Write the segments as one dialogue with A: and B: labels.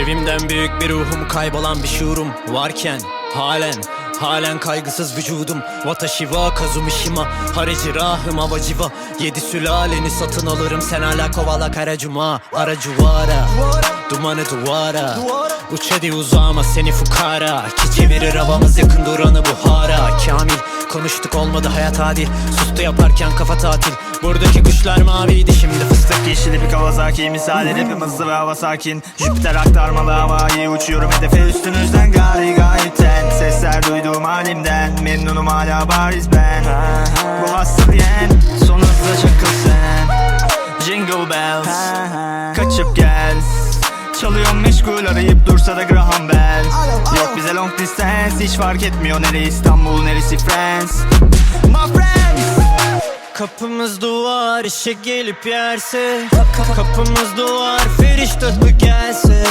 A: Evimden büyük bir ruhum kaybolan bir şuurum varken Halen Halen kaygısız vücudum. Watashi wa kazumishima Hareci rahım avaciva Yedi sülaleni satın alırım Sen hala kovala karacuma Aracuvara Dumanı duvara. Uç hadi uzağıma seni fukara. Ki çevirir havamız yakın duranı Kamil konuştuk olmadı hayat adil. Sustu yaparken kafa tatil. Buradaki kuşlar maviydi şimdi fıstık
B: Yeşili bir Kawasaki misal rapim hızlı ve hava sakin. Jüpiter aktarmalı havayı uçuyorum hedefe üstünüzden. Gari gayetten Sesler duyduğum halimden. Memnunum hala bariz ben. Bu hasta diyen son hızla çakıl sen. Jingle bells kaçıp gel. Çalıyorum meşgul arayıp dursa da Graham Bell long distance hiç fark etmiyor Nere İstanbul neresi France. My friends!
A: Kapımız duvar işe gelip yerse. Kapımız duvar feriş dörtlü gelse.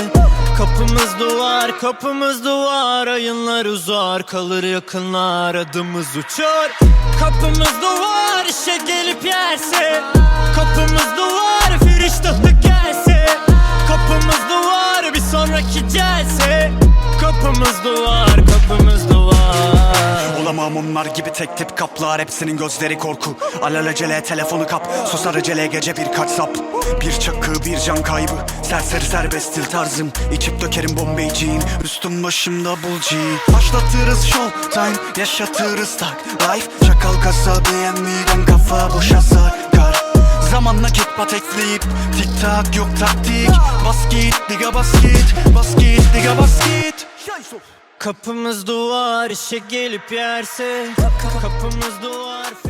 A: Kapımız duvar kapımız duvar. Ayınlar uzar kalır yakınlar adımız uçar. Kapımız duvar celse Kapımız duvar kapımız duvar.
C: Olamam onlar gibi tek tip kaplar Hepsinin gözleri korku. Alelacele telefonu kap Susar acele gece birkaç sap. Bir çakı bir can kaybı Serseri serbest stil tarzım. İçip dökerim bombeyciğin Üstüm başımda bulci Başlatırız show time Yaşatırız tag life. Çakal kasa beğenmeden kafa boşa sakar Zaman nakit patekleyip Tik tak yok taktik. Bas git diga bas git Bas git diga bas git.
A: Kapımız duvar işe gelip yerse. Kapımız duvar